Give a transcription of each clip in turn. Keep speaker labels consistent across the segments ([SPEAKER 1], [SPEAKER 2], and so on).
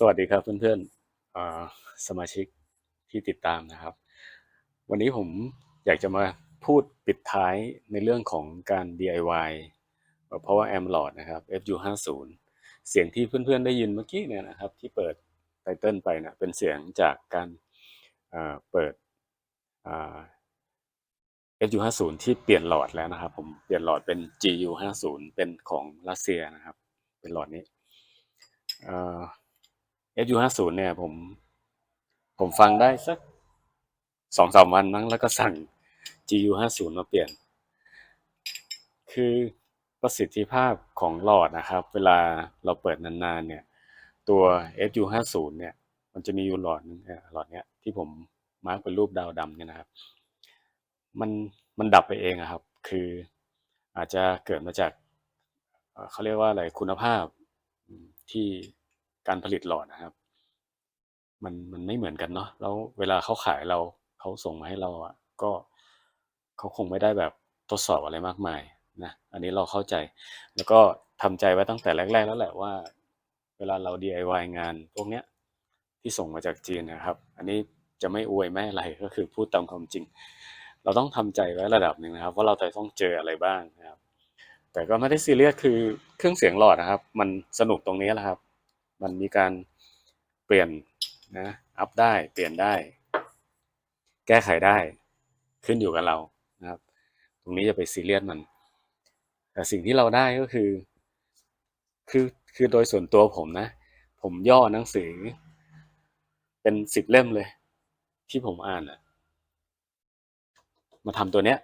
[SPEAKER 1] สวัสดีครับเพื่อนๆอ่าสมาชิกที่ติดตามนะครับ วันนี้ผมอยากจะมาพูดปิดท้ายในเรื่องของการ DIY เอ่อ Power Amp Lord นะครับ FU50 เสียงที่เพื่อนๆได้ยินเมื่อกี้เนี่ยนะครับ ที่เปิดไตเติลไปนะเป็นเสียงจากการเปิดอ่า FU50 ที่เปลี่ยนหลอดแล้วนะครับ ผมเปลี่ยนหลอดเป็น GU50 เป็นของรัสเซียนะครับ เป็นหลอดนี้ FU50 เนี่ย ผม ผมฟังได้สักสองสามวันมั้งแล้วก็สั่ง GU50 มาเปลี่ยน คือประสิทธิภาพของหลอดนะครับ เวลาเราเปิดนานๆ เนี่ย ตัว FU50 เนี่ย มันจะมีอยู่หลอดนึงหลอดเนี้ยที่ผมมาร์กเป็นรูปดาวดำเนี่ยนะครับ มันมันดับไปเองครับ คืออาจจะเกิดมาจากเขาเรียกว่าอะไรคุณภาพที่ การผลิตหลอดนะครับ มันมันไม่เหมือนกันเนาะแล้วเวลาเขาขายเราเขาส่งมาให้เราอะก็เขาคงไม่ได้แบบทดสอบอะไรมากมายนะอันนี้เราเข้าใจ แล้วก็ทำใจไว้ตั้งแต่แรก ๆ แล้วแหละว่า เวลาเรา DIY งานพวกเนี้ยที่ส่งมาจากจีนนะครับ อันนี้จะไม่อวยไม่อะไรก็คือพูดตามความจริง เราต้องทำใจไว้ระดับหนึ่งนะครับ ว่าเราจะต้องเจออะไรบ้างนะครับ แต่ก็ไม่ได้ซีเรียสคือเครื่องเสียงหลอดนะครับ มันสนุกตรงนี้แหละครับ มันมีการเปลี่ยนนะอัพได้เปลี่ยนได้ แก้ไขได้ขึ้นอยู่กับเรานะครับ ตรงนี้จะไปซีเรียสมัน แต่สิ่งที่เราได้ก็คือ คือคือโดยส่วนตัวผมนะ ผมย่อหนังสือ เป็นสิบเล่มเลย ที่ผมอ่านอะมาทำตัวเนี้ย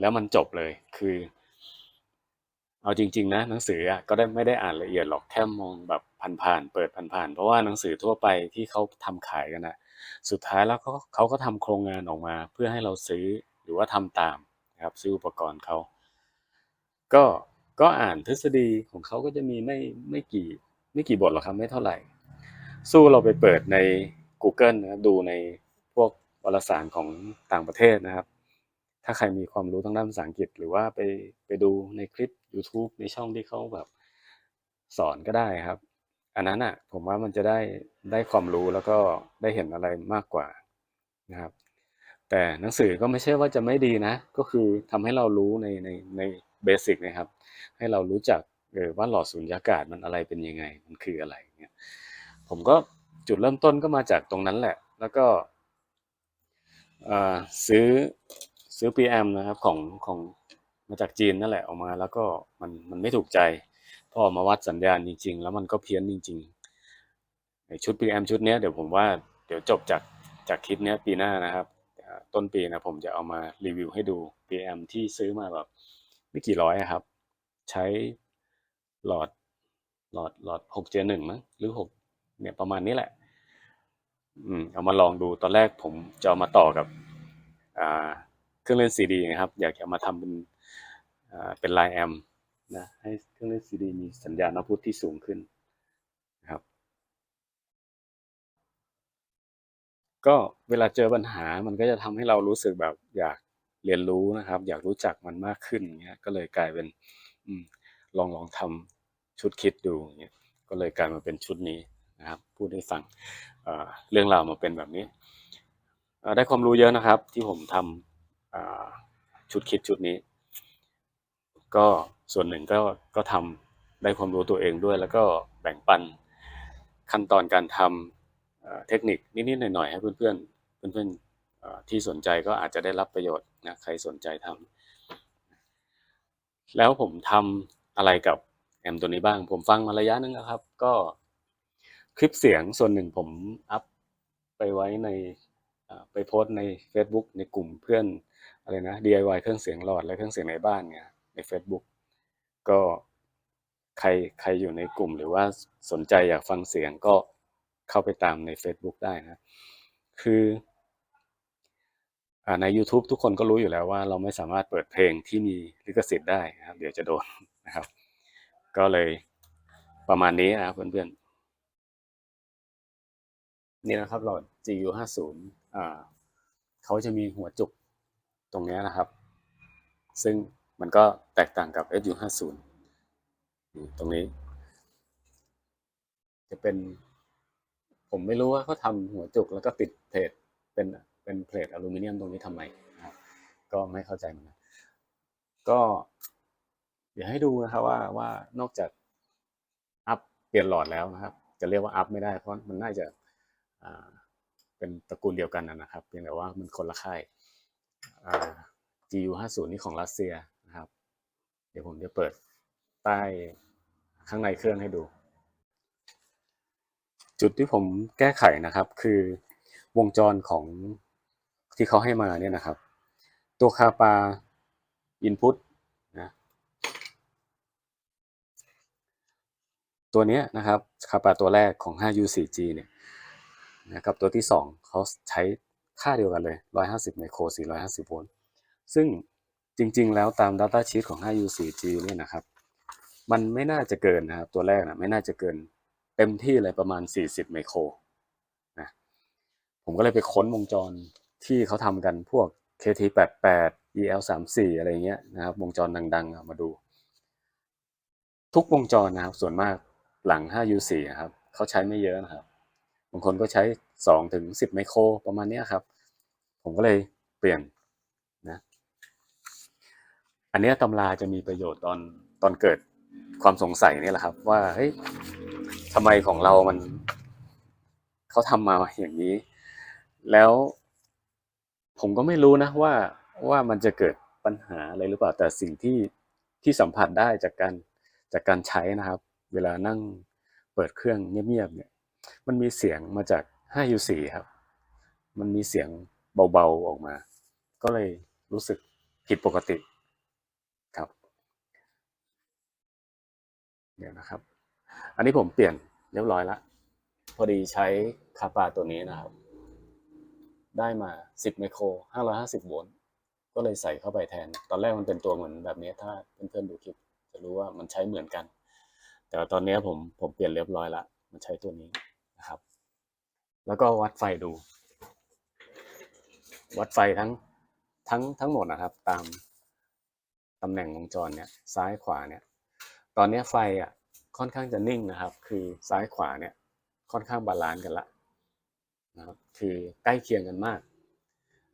[SPEAKER 1] แล้วมันจบเลยคือ เอาจริง ๆ นะหนังสืออะก็ได้ไม่ได้อ่านละเอียดหรอกแค่มองแบบผ่านๆเปิดผ่านๆเพราะว่าหนังสือทั่วไปที่เขาทำขายกันนะสุดท้ายแล้วเขาเขาก็ทำโครงงานออกมา เพื่อให้เราซื้อหรือว่าทำตามนะครับซื้ออุปกรณ์เขาก็ก็อ่านทฤษฎีของเขาก็จะมีไม่ไม่กี่ไม่กี่บทหรอกครับไม่เท่าไหร่ สู้เราไปเปิดใน Google นะครับดูในพวกวารสารของต่างประเทศนะครับ ถ้าใครมีความรู้ทางด้านภาษาอังกฤษ หรือว่าไปไปดูในคลิป YouTube ในช่องที่เขาแบบสอนก็ได้ครับ อันนั้นอะผมว่ามันจะได้ได้ความรู้แล้วก็ได้เห็นอะไรมากกว่านะครับ แต่หนังสือก็ไม่ใช่ว่าจะไม่ดีนะ ก็คือทำให้เรารู้ในในในเบสิกนะครับ ให้เรารู้จักเออว่าหลอดสูญญากาศมันอะไรเป็นยังไง มันคืออะไรเงี้ยผมก็จุดเริ่มต้นก็มาจากตรงนั้นแหละ แล้วก็ซื้อ ซื้อ PM นะครับของของมาจากจีนนั่นแหละออกมา แล้วก็มันมันไม่ถูกใจ พอเอมาวัดสัญญาณจริง ๆ แล้วมันก็เพี้ยนจริงๆไอ้ชุด PM ชุดเนี้ยเดี๋ยวผมว่าเดี๋ยวจบจากจากคลิปเนี้ยปีหน้านะครับ ต้นปีนะผมจะเอามารีวิวให้ดู PM ที่ซื้อมาแบบไม่กี่ร้อยครับ ใช้หลอดหลอดหลอด6 J1 มั้งหรือ6เนี่ยประมาณนี้แหละ อืมเอามาลองดูตอนแรกผมจะเอามาต่อกับ อ่า เครื่องเล่นซีดีนะครับ อยากจะมาทำเป็นอ่าเป็นไลน์แอมนะให้เครื่องเล่นซีดีมีสัญญาณเอาพุทที่สูงขึ้นนะครับ ก็เวลาเจอปัญหามันก็จะทำให้เรารู้สึกแบบอยากเรียนรู้นะครับ อยากรู้จักมันมากขึ้นเงี้ยก็เลยกลายเป็นอลองลองทำชุดคิดดูเงี้ยก็เลยกลายมาเป็นชุดนี้นะครับพูดให้ฟังเรื่องราวมาเป็นแบบนี้ได้ความรู้เยอะนะครับที่ผมทำอ่า ชุดคิดชุดนี้ ก็ส่วนหนึ่งก็ก็ทำได้ความรู้ตัวเองด้วย แล้วก็แบ่งปันขั้นตอนการทำเทคนิคนิดๆหน่อยๆให้เพื่อนๆเพื่อนๆที่สนใจก็อาจจะได้รับประโยชน์นะใครสนใจทำแล้วผมทำอะไรกับแอมตัวนี้บ้าง ผมฟังมาระยะหนึงแล้วครับ ก็คลิปเสียงส่วนหนึ่งผมอัพไปไว้ในไปโพสต์ใน Facebook ในกลุ่มเพื่อน อะไรนะ DIY เครื่องเสียงหลอดและเครื่องเสียงในบ้านเนี่ยใน Facebook ก็ใครใครอยู่ในกลุ่มหรือว่าสนใจอยากฟังเสียงก็เข้าไปตามใน Facebook ได้นะ คืออใน YouTube ทุกคนก็รู้อยู่แล้วว่าเราไม่สามารถเปิดเพลงที่มีลิขสิทธิ์ได้นะครับ เดี๋ยวจะโดนนะครับ ก็เลยประมาณนี้นะครับเพื่อนๆ นี่นะครับหลอด GU50 อ่าเขาจะมีหัวจุก ตรงนี้นะครับ ซึ่งมันก็แตกต่างกับ SU50 ตรงนี้ จะเป็น ผมไม่รู้ว่าเขาทำหัวจุกแล้วก็ติดเพลทเป็นเป็นเพลทอลูมิเนียมตรงนี้ทำไมนะครับก็ไม่เข้าใจเหมือนกันก็เดี๋ยวให้ดูนะครับว่าว่านอกจากอัพเปลี่ยนหลอดแล้วนะครับ จะเรียกว่าอัพไม่ได้เพราะมันน่าจะเป็นตระกูลเดียวกันนะครับเพียงแต่ว่ามันคนละค่าย GU 5 0นี่ของรัสเซียนะครับ เดี๋ยวผมจะเปิดใต้ข้างในเครื่องให้ดู จุดที่ผมแก้ไขนะครับคือวงจรของที่เขาให้มาเนี่ยนะครับ ตัวคาปา input นะตัวนี้นะครับคาปาตัวแรกของ 5U4G เนี่ยนะครับตัวที่ 2เขาใช้ ค่าเดียวกันเลย 150 ไมโคร 450 โวลต์ ซึ่งจริง ๆ แล้วตาม Data Sheet ของ 5U4G เนี่ยนะครับ มันไม่น่าจะเกินนะครับ ตัวแรกนะไม่น่าจะเกินเต็มที่เลยประมาณ 40 ไมโครนะผมก็เลยไปค้นวงจรที่เขาทำกันพวก KT88 EL34 อะไรเงี้ยนะครับ วงจรดังๆ มาดู ทุกวงจรนะครับ ส่วนมากหลัง 5U4 ครับเขาใช้ไม่เยอะนะครับ บางคนก็ใช้2ถึง10 ไมโครประมาณเนี้ยครับ ผมก็เลยเปลี่ยนนะอันเนี้ยตำราจะมีประโยชน์ตอนตอนเกิดความสงสัยนี่แหละครับ ว่าเฮ้ยทำไมของเรามันเขาทำมาอย่างนี้ แล้วผมก็ไม่รู้นะว่าว่ามันจะเกิดปัญหาอะไรหรือเปล่าแต่สิ่งที่ที่สัมผัสได้จากการจากการใช้นะครับ เวลานั่งเปิดเครื่องเงียบๆเนี่ย มันมีเสียงมาจาก 5U4 ครับ มันมีเสียงเบาๆออกมา ก็เลยรู้สึกผิดปกติครับ เดี๋ยวนะครับ อันนี้ผมเปลี่ยนเรียบร้อยแล้วพอดีใช้คาปาตัวนี้นะครับ ได้มา 10ไมโคร550โวลต์ก็เลยใส่เข้าไปแทน ตอนแรกมันเป็นตัวเหมือนแบบนี้ถ้าเพื่อนๆดูคลิปจะรู้ว่ามันใช้เหมือนกัน แต่ว่าตอนนี้ผมผมเปลี่ยนเรียบร้อยแล้วมันใช้ตัวนี้ แล้วก็วัดไฟดู วัดไฟทั้งทั้งทั้งหมดนะครับ ตามตำแหน่งวงจรเนี่ยซ้ายขวาเนี่ย ตอนนี้ไฟอะค่อนข้างจะนิ่งนะครับ คือซ้ายขวาเนี่ยค่อนข้างบาลานซ์กันละนะครับคือใกล้เคียงกันมาก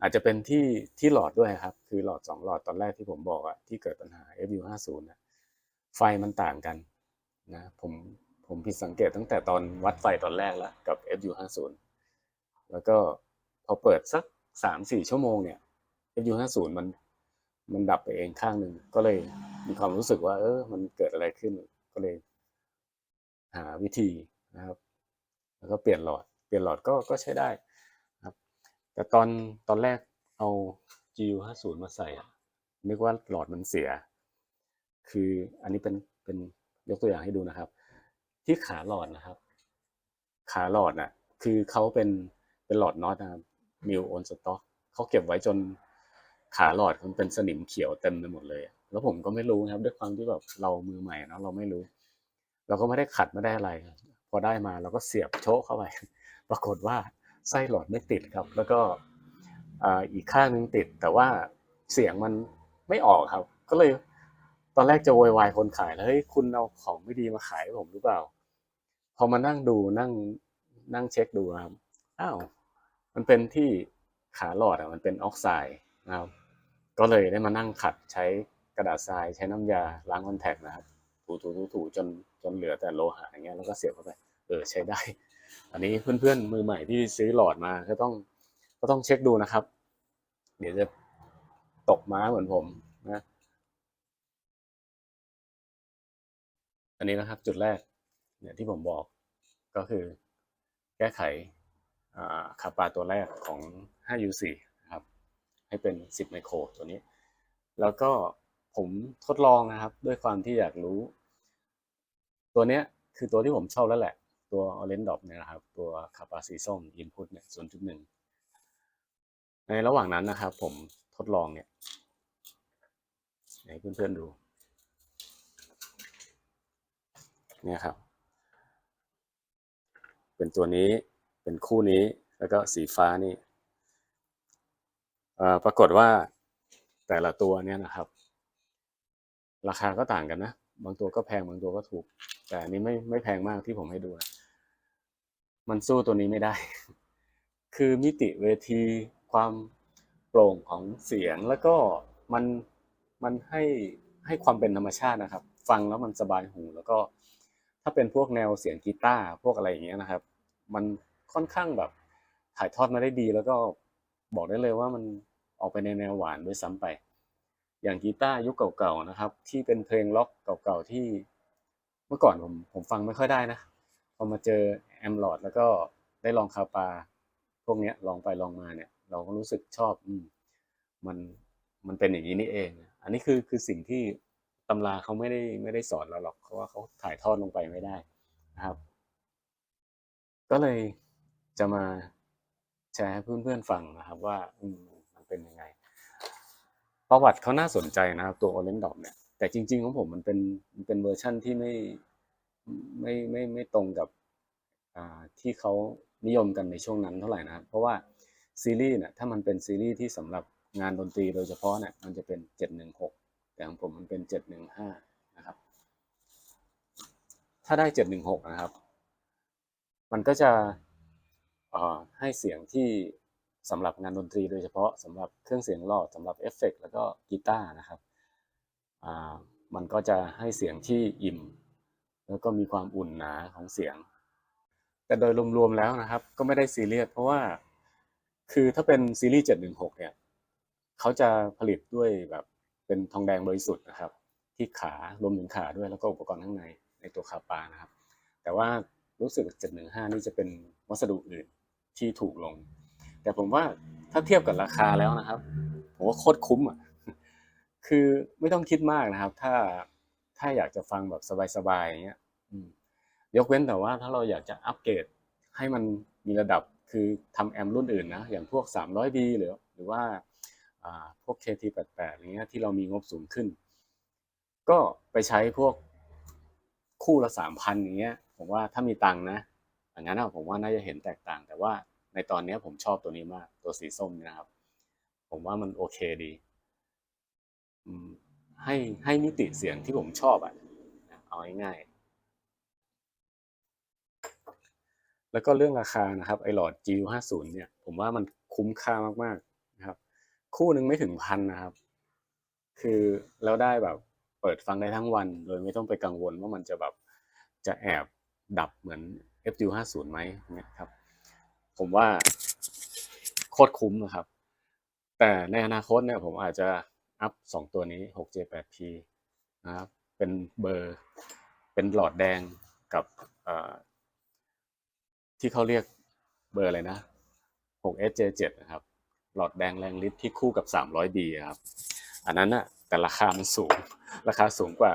[SPEAKER 1] อาจจะเป็นที่ที่หลอดด้วยครับ คือหลอดสองหลอดตอนแรกที่ผมบอกอะที่เกิดปัญหา FU50 นะไฟมันต่างกันนะผมผมผิดสังเกตตั้งแต่ตอนวัดไฟตอนแรกแล้วกับ FU50 แล้วก็พอเปิดสักสามสี่ชั่วโมงเนี่ย FU50 มันมันดับไปเองข้างหนึ่งก็เลยมีความรู้สึกว่า เออ มันเกิดอะไรขึ้นก็เลย หาวิธีนะครับ แล้วก็เปลี่ยนหลอด เปลี่ยนหลอดก็ก็ใช้ได้ครับ แต่ตอนตอนแรกเอา GU50 มาใส่อะนึกว่าหลอดมันเสีย คืออันนี้เป็นเป็นยกตัวอย่างให้ดูนะครับ ที่ขาหลอดนะครับ ขาหลอดน่ะ คือเขาเป็น เป็นหลอดน็อตนะครับมิลโอนสต็อกเขาเก็บไว้จนขาหลอดมันเป็นสนิมเขียวเต็มไปหมดเลย แล้วผมก็ไม่รู้นะครับ ด้วยความที่แบบเรามือใหม่นะเราไม่รู้ เราก็ไม่ได้ขัดไม่ได้อะไร พอได้มาเราก็เสียบโชกเข้าไป ปรากฏว่าไส้หลอดไม่ติดครับ แล้วก็อีกข้างนึงติด แต่ว่าเสียงมันไม่ออกครับ ก็เลยตอนแรกจะโวยวายคนขายแล้วเฮ้ยคุณเอาของไม่ดีมาขายผมหรือเปล่า พอมานั่งดูนั่งนั่งเช็คดูครับ อ้าวมันเป็นที่ขาหลอดอะมันเป็นออกไซด์นะครับ ก็เลยได้มานั่งขัดใช้กระดาษทรายใช้น้ำยาล้างคอนแทคนะครับถูถูถูถูจนจนเหลือแต่โลหะอย่างเงี้ยแล้วก็เสียบเข้าไปเออใช้ได้ อันนี้เพื่อนๆมือใหม่ที่ซื้อหลอดมาก็ต้องก็ต้องเช็คดูนะครับ เดี๋ยวจะตกม้าเหมือนผมนะอันนี้นะครับจุดแรกเนี่ยที่ผมบอกก็คือแก้ไข คาปาตัวแรกของ 5U4 นะครับ ให้เป็น 10 ไมโครตัวนี้ แล้วก็ผมทดลองนะครับ ด้วยความที่อยากรู้ ตัวเนี้ยคือตัวที่ผมชอบแล้วแหละ ตัว Orange Dot เนี่ยนะครับ ตัวคาปาสีส้ม Input เนี่ย0.1 ในระหว่างนั้นนะครับ ผมทดลองเนี่ยให้เพื่อนๆดูเนี่ยครับ เป็นตัวนี้ เป็นคู่นี้แล้วก็สีฟ้านี่ปรากฏว่าแต่ละตัวเนี่ยนะครับ ราคาก็ต่างกันนะ บางตัวก็แพงบางตัวก็ถูก แต่อันนี้ไม่ไม่แพงมากที่ผมให้ดูนะมันสู้ตัวนี้ไม่ได้ คือมิติเวทีความโปร่งของเสียงแล้วก็มันมันให้ให้ความเป็นธรรมชาตินะครับ ฟังแล้วมันสบายหู แล้วก็ถ้าเป็นพวกแนวเสียงกีตาร์พวกอะไรอย่างเงี้ยนะครับ มัน ค่อนข้างแบบถ่ายทอดมาได้ดี แล้วก็บอกได้เลยว่ามันออกไปในแนวหวานด้วยซ้ำไป อย่างกีตาร์ยุคเก่าๆนะครับ ที่เป็นเพลงล็อกเก่าๆที่เมื่อก่อนผมผมฟังไม่ค่อยได้นะพอมาเจอแอมลอดแล้วก็ได้ลองคาปาพวกเนี้ยลองไปลองมาเนี่ย เราก็รู้สึกชอบอืมมันมันเป็นอย่างนี้นี่เอง อันนี้คือคือสิ่งที่ตำราเขาไม่ได้ไม่ได้สอนเราหรอกเพราะว่าเขาถ่ายทอดลงไปไม่ได้นะครับ ก็เลย จะมาแชร์ให้เพื่อนๆฟังนะครับ ว่ามันเป็นยังไง ประวัติเขาน่าสนใจนะครับตัว Orange Dog เนี่ยแต่จริง ๆ ของผมมันเป็นมันเป็นเวอร์ชั่นที่ไม่ไม่ไม่ไม่ตรงกับที่เขานิยมกันในช่วงนั้นเท่าไหร่นะครับ เพราะว่าซีรีส์เนี่ยถ้ามันเป็นซีรีส์ที่สำหรับงานดนตรีโดยเฉพาะเนี่ยมันจะเป็น 716 แต่ของผมมันเป็น 715 นะครับ ถ้าได้ 716 นะครับ มันก็จะ ให้เสียงที่สำหรับงานดนตรีโดยเฉพาะสำหรับเครื่องเสียงหลอดสำหรับเอฟเฟกต์แล้วก็กีตาร์นะครับมันก็จะให้เสียงที่อิ่ม แล้วก็มีความอุ่นหนาของเสียง แต่โดยรวมๆแล้วนะครับ ก็ไม่ได้ซีเรียสเพราะว่าคือถ้าเป็นซีรีส์ 716 เนี่ยเขาจะผลิตด้วยแบบเป็นทองแดงบริสุทธิ์นะครับ ที่ขารวมถึงขาด้วยแล้วก็อุปกรณ์ข้างในในตัวคาปานะครับ แต่ว่ารู้สึก 715 นี่จะเป็นวัสดุอื่น ที่ถูกลง แต่ผมว่าถ้าเทียบกับราคาแล้วนะครับผมว่าโคตรคุ้มอะคือไม่ต้องคิดมากนะครับ ถ้าถ้าอยากจะฟังแบบสบายๆอย่างเงี้ยยกเว้นแต่ว่าถ้าเราอยากจะอัปเกรดให้มันมีระดับคือทำแอมรุ่นอื่นนะอย่างพวก 300D หรือหรือว่าพวก KT88 อย่างเงี้ยที่เรามีงบสูงขึ้น ก็ไปใช้พวกคู่ละ 3,000อย่างเงี้ยผมว่าถ้ามีตังนะ อย่างนั้นผมว่าน่าจะเห็นแตกต่าง แต่ว่าในตอนนี้ผมชอบตัวนี้มากตัวสีส้มนี่นะครับ ผมว่ามันโอเคดีให้ให้มิติเสียงที่ผมชอบอะเอาง่ายๆแล้วก็เรื่องราคานะครับไอหลอด G50 เนี่ย ผมว่ามันคุ้มค่ามากๆนะครับ คู่หนึ่งไม่ถึงพันนะครับ คือแล้วได้แบบเปิดฟังได้ทั้งวัน โดยไม่ต้องไปกังวลว่ามันจะแบบจะแอบดับเหมือน FU50 ไหมเนี่ยครับ ผมว่าโคตรคุ้มนะครับ แต่ในอนาคตเนี่ยผมอาจจะอัพสองตัวนี้ 6J8P นะครับ เป็นเบอร์ เป็นหลอดแดงกับที่เขาเรียกเบอร์อะไรนะ 6SJ7 นะครับ หลอดแดงแรงฤทธิ์ที่คู่กับ 300D ครับ อันนั้นน่ะแต่ราคามันสูง ราคาสูงกว่า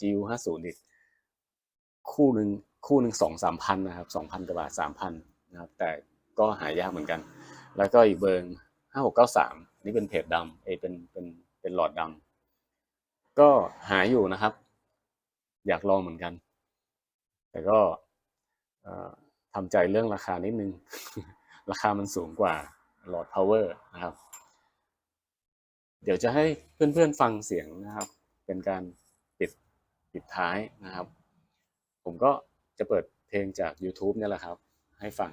[SPEAKER 1] GU50 อีกคู่หนึ่ง คู่หนึ่งสองสามพันนะครับสองพันกว่าบาทสามพันนะครับแต่ก็หายากเหมือนกัน แล้วก็อีกเบอร์ห้าหกเก้าสามนี่เป็นเพจดำเอเป็นเป็นเป็นหลอดดำก็หาอยู่นะครับ อยากลองเหมือนกัน แต่ก็ทำใจเรื่องราคานิดนึง ราคามันสูงกว่าหลอด power นะครับ เดี๋ยวจะให้เพื่อนๆฟังเสียงนะครับ เป็นการปิดปิดท้ายนะครับ ผมก็ จะเปิดเพลงจาก YouTube เนี่ยแหละครับ ให้ฟัง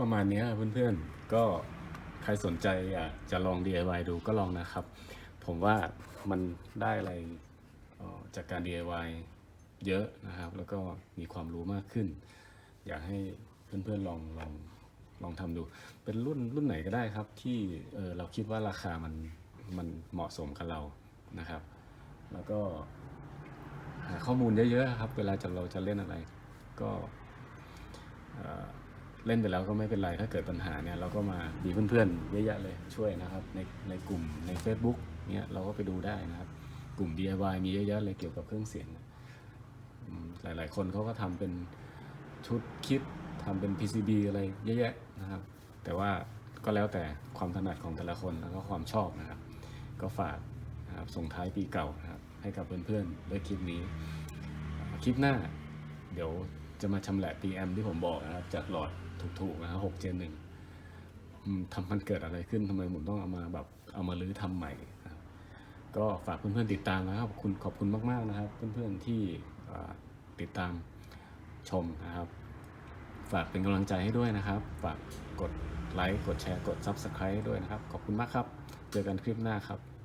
[SPEAKER 1] ประมาณนี้เพื่อนๆ ก็ใครสนใจอยากจะลอง DIY ดูก็ลองนะครับ ผมว่ามันได้อะไรจากการ DIY เยอะนะครับ แล้วก็มีความรู้มากขึ้น อยากให้เพื่อนๆลองลองลองทำดู เป็นรุ่นรุ่นไหนก็ได้ครับ ที่เเราคิดว่าราคามันมันเหมาะสมกับเรานะครับ แล้วก็หาข้อมูลเยอะๆครับ เวลาจะเราจะเล่นอะไร ก็ เล่นไปแล้วก็ไม่เป็นไรถ้าเกิดปัญหาเนี่ยเราก็มามีเพื่อนๆเยอะแยะเลยช่วยนะครับ ในในกลุ่มใน Facebook เนี่ยเราก็ไปดูได้นะครับ กลุ่ม DIY มีเยอะแยะเลยเกี่ยวกับเครื่องเสียงหลายๆ คนเขาก็ทำเป็นชุดคิดทำเป็น PCB อะไรเยอะแยะนะครับ แต่ว่าก็แล้วแต่ความถนัดของแต่ละคนแล้วก็ความชอบนะครับ ก็ฝากนะครับส่งท้ายปีเก่านะครับ ให้กับเพื่อนๆด้วยคลิปนี้ คลิปหน้า เดี๋ยวจะมาชำแหละ PM ที่ผมบอกนะครับ จากหลอด ถูกๆนะครับ6 Gen 1อืมทำมันเกิดอะไรขึ้นทำไมผมต้องเอามาแบบเอามาลื้อทำใหม่ก็ฝากเพื่อนๆติดตามนะครับขอบคุณขอบคุณมากๆนะครับ เพื่อนๆที่ติดตามชมนะครับ ฝากเป็นกำลังใจให้ด้วยนะครับ ฝากกดไลค์กดแชร์กด Subscribe ด้วยนะครับ ขอบคุณมากครับ เจอกันคลิปหน้าครับ